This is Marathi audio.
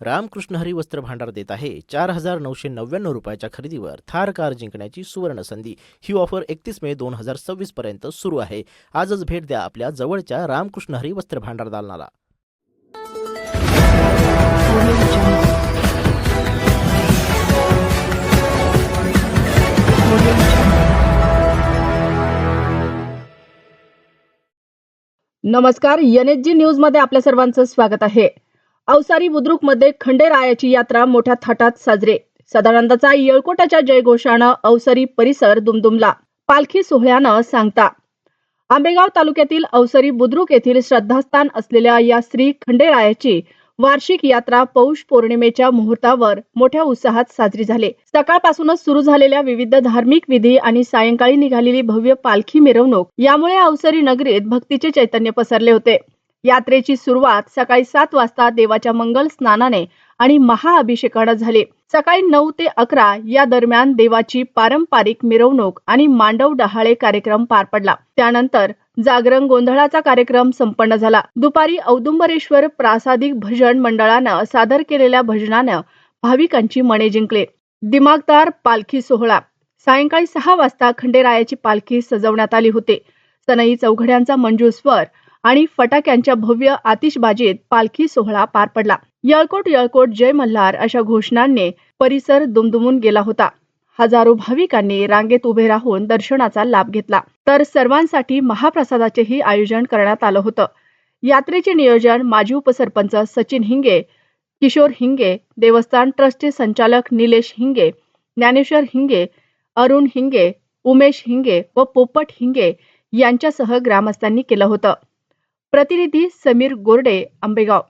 रामकृष्ण हरी वस्त्र भांडार देत आहे. चार हजार नऊशे नव्याण्णव रुपयाच्या खरेदीवर थार कार जिंकण्याची सुवर्ण संधी. ही ऑफर एकतीस मे दोन हजार सव्वीस पर्यंत सुरू आहे. आजच भेट द्या आपल्या जवळच्या रामकृष्ण हरी वस्त्र भांडार दालनाला. नमस्कार. एनएचजी न्यूजमध्ये आपल्या सर्वांचं स्वागत आहे. अवसारी बुद्रुकमध्ये खंडेरायाची यात्रा मोठ्या थाटात साजरे. सदानंदाचा येळकोटाच्या जयघोषानं अवसरी परिसर दुमदुमला. पालखी सोहळ्यानं सांगता. आंबेगाव तालुक्यातील अवसरी बुद्रुक येथील श्रद्धास्थान असलेल्या या श्री खंडेरायाची वार्षिक यात्रा पौष पौर्णिमेच्या मुहूर्तावर मोठ्या उत्साहात साजरी झाली. सकाळपासूनच सुरू झालेल्या विविध धार्मिक विधी आणि सायंकाळी निघालेली भव्य पालखी मिरवणूक यामुळे अवसरी नगरीत भक्तीचे चैतन्य पसरले होते. यात्रेची सुरुवात सकाळी सात वाजता देवाच्या मंगल स्नानाने आणि महाअभिषेकानं झाली. सकाळी नऊ ते अकरा या दरम्यान देवाची पारंपरिक मिरवणूक आणि मांडव डहाळे कार्यक्रम पार पडला. त्यानंतर जागरण गोंधळाचा कार्यक्रम संपन्न झाला. दुपारी औदुंबरेश्वर प्रासादिक भजन मंडळानं सादर केलेल्या भजनानं भाविकांची मने जिंकले. दिमागदार पालखी सोहळा. सायंकाळी सहा वाजता खंडेरायाची पालखी सजवण्यात आली होती. सनई चौघड्यांचा मंजू स्वर आणि फटाक्यांच्या भव्य आतिषबाजीत पालखी सोहळा पार पडला. यळकोट यळकोट जय मल्हार अशा घोषणांनी परिसर दुमदुमून गेला होता. हजारो भाविकांनी रांगेत उभे राहून दर्शनाचा लाभ घेतला. तर सर्वांसाठी महाप्रसादाचेही आयोजन करण्यात आलं होतं. यात्रेचे नियोजन माजी उपसरपंच सचिन हिंगे किशोर हिंगे देवस्थान ट्रस्टचे संचालक निलेश हिंगे ज्ञानेश्वर हिंगे अरुण हिंगे उमेश हिंगे व पोपट हिंगे यांच्यासह ग्रामस्थांनी केलं होतं. प्रतिनिधी समीर गोरडे आंबेगाव.